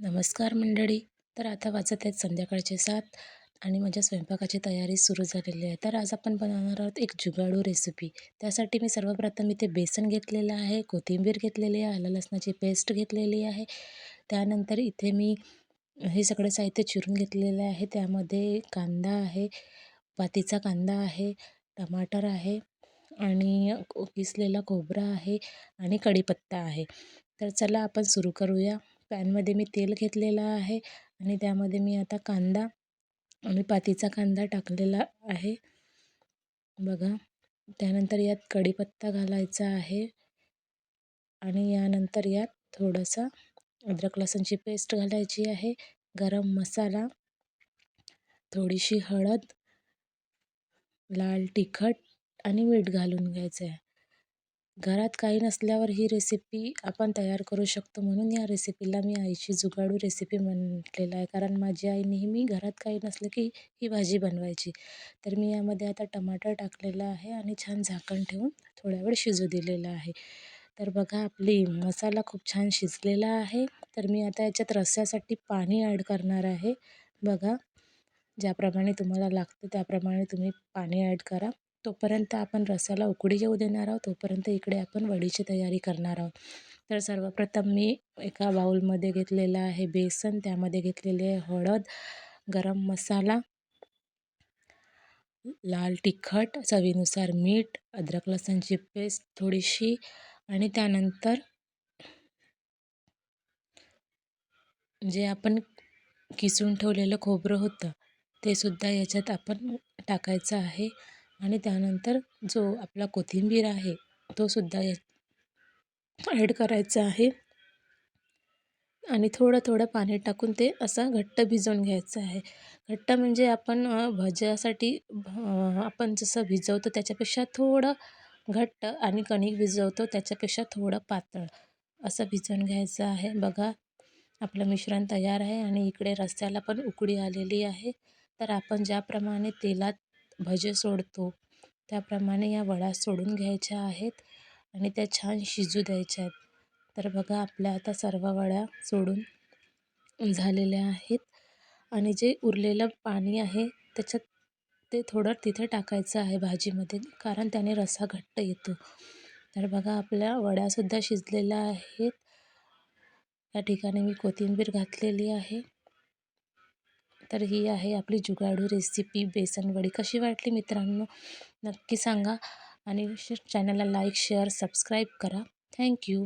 नमस्कार मंडळी. तर आता वाजत आहेत संध्याकाळचे सात आणि माझ्या स्वयंपाकाची तयारी सुरू झालेली आहे. तर आज आपण बनवणार आहोत एक जुगाडू रेसिपी त्यासाठी मी सर्वप्रथम इथे बेसन घेतलेलं आहे कोथिंबीर घेतलेली आहे आलं लसणाची पेस्ट घेतलेली आहे. त्यानंतर इथे मी हे सगळं साहित्य चिरून घेतलेलं आहे. त्यामध्ये कांदा आहे पातीचा कांदा आहे टमाटर आहे आणि किसलेला खोबरा आहे आणि कढीपत्ता आहे. तर चला आपण सुरू करूया. पॅनमध्ये मी तेल घेतलेलं आहे आणि त्यामध्ये मी आता कांदा आणि पातीचा कांदा टाकलेला आहे. बघा त्यानंतर यात कढीपत्ता घालायचा आहे आणि यानंतर यात थोडासा अद्रक लसणची पेस्ट घालायची आहे गरम मसाला थोडीशी हळद लाल तिखट आणि मीठ घालून घ्यायचं आहे घरात काही नसल्यावर ही रेसिपी आपण तयार करू शकतो म्हणून या रेसिपीला मी आईची जुगाडू रेसिपी म्हटलेलं आहे. कारण माझी आई नेहमी घरात काही नसलं की ही भाजी बनवायची. तर मी यामध्ये आता टमाटर टाकलेलं आहे आणि छान झाकण ठेवून थोड्या वेळ शिजू दिलेलं आहे. तर बघा आपली मसाला खूप छान शिजलेला आहे. तर मी आता याच्यात रस्स्यासाठी पाणी ॲड करणार आहे. बघा ज्याप्रमाणे तुम्हाला लागतं त्याप्रमाणे तुम्ही पाणी ॲड करा. तोपर्यंत आपण रसाला उकळी येऊ देणार आहोत तोपर्यंत इकडे आपण वडीची तयारी करणार आहोत. तर सर्वप्रथम मी एका बाऊलमध्ये घेतलेलं आहे बेसन त्यामध्ये घेतलेले आहे हळद गरम मसाला लाल तिखट चवीनुसार मीठ अद्रक लसणची पेस्ट थोडीशी आणि त्यानंतर जे आपण किसून ठेवलेलं खोबरं होतं ते सुद्धा याच्यात आपण टाकायचं आहे. आणि त्यानंतर जो आपला कोथिंबीर आहे तो सुद्धा ॲड करायचा आहे. आणि थोडं थोडं पाणी टाकून ते असं घट्ट भिजवून घ्यायचं आहे. घट्ट म्हणजे आपण भज्यासाठी आपण जसं भिजवतो त्याच्यापेक्षा थोडं घट्ट आणि कणिक भिजवतो त्याच्यापेक्षा थोडं पातळ असं भिजवून घ्यायचं आहे. बघा आपलं मिश्रण तयार आहे आणि इकडे रस्त्याला पण उकडी आलेली आहे. तर आपण ज्याप्रमाणे तेलात भजे सोडतो. त्याप्रमाणे या वड्या सोडून घ्यायच्या आहेत आणि त्या छान शिजू द्यायच्या आहेत. तर बघा आपल्या आता सर्व वड्या सोडून झालेल्या आहेत आणि जे उरलेलं पाणी आहे त्याच्यात ते थोडं तिथे टाकायचं आहे भाजीमध्ये कारण त्याने रसा घट्ट येतो. तर बघा आपल्या वड्यासुद्धा शिजलेल्या आहेत. या ठिकाणी मी कोथिंबीर घातलेली आहे. तर ही आहे आपली जुगाडू रेसिपी बेसनवडी. कशी वाटली मित्रांनो? नक्की सांगा. आणि चॅनलला लाईक शेअर सबस्क्राईब करा. Thank you